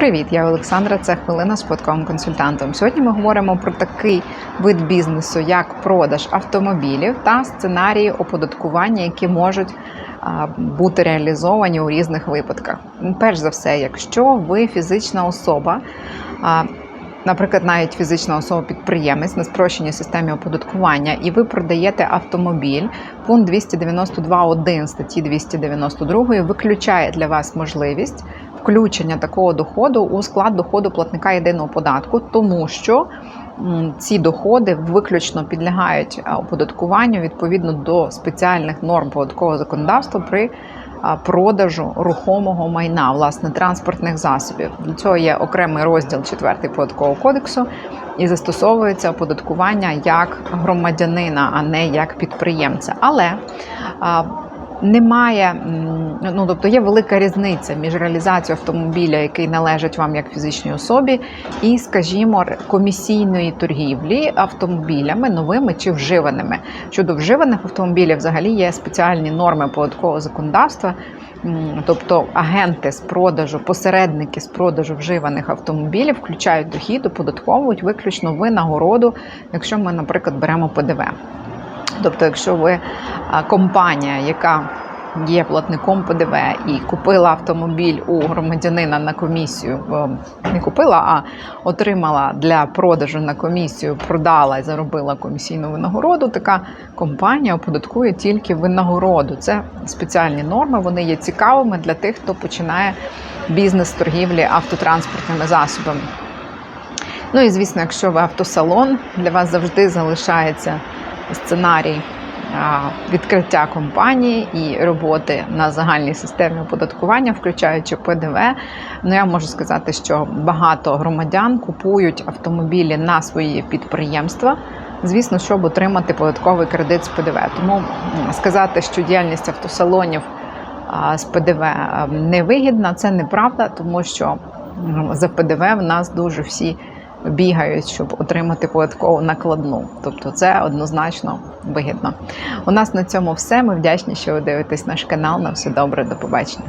Привіт, я Олександра. Це хвилина з податковим консультантом. Сьогодні ми говоримо про такий вид бізнесу, як продаж автомобілів та сценарії оподаткування, які можуть бути реалізовані у різних випадках. Перш за все, якщо ви фізична особа. Наприклад, навіть фізична особа-підприємець на спрощеній системі оподаткування, і ви продаєте автомобіль, пункт 292.1 статті 292 виключає для вас можливість включення такого доходу у склад доходу платника єдиного податку, тому що ці доходи виключно підлягають оподаткуванню відповідно до спеціальних норм податкового законодавства при продажу рухомого майна, власне, транспортних засобів. Для цього є окремий розділ 4 податкового кодексу і застосовується оподаткування як громадянина, а не як підприємця. Але немає, ну тобто є велика різниця між реалізацією автомобіля, який належить вам як фізичній особі, і, скажімо, комісійної торгівлі автомобілями новими чи вживаними. Щодо вживаних автомобілів, взагалі є спеціальні норми податкового законодавства. Тобто агенти з продажу, посередники з продажу вживаних автомобілів включають дохід, оподатковують виключно винагороду, якщо ми, наприклад, беремо ПДВ. Тобто, якщо ви компанія, яка є платником ПДВ і купила автомобіль у громадянина на комісію, не купила, а отримала для продажу на комісію, продала і заробила комісійну винагороду, така компанія оподаткує тільки винагороду. Це спеціальні норми, вони є цікавими для тих, хто починає бізнес торгівлі автотранспортними засобами. Ну і звісно, якщо ви автосалон, для вас завжди залишається сценарій відкриття компанії і роботи на загальній системі оподаткування, включаючи ПДВ. Ну я можу сказати, що багато громадян купують автомобілі на свої підприємства. Звісно, щоб отримати податковий кредит з ПДВ. Тому сказати, що діяльність автосалонів з ПДВ невигідна, це неправда, тому що за ПДВ в нас дуже всі бігають, щоб отримати податкову накладну. Тобто це однозначно вигідно. У нас на цьому все. Ми вдячні, що ви дивитесь наш канал. На все добре, до побачення.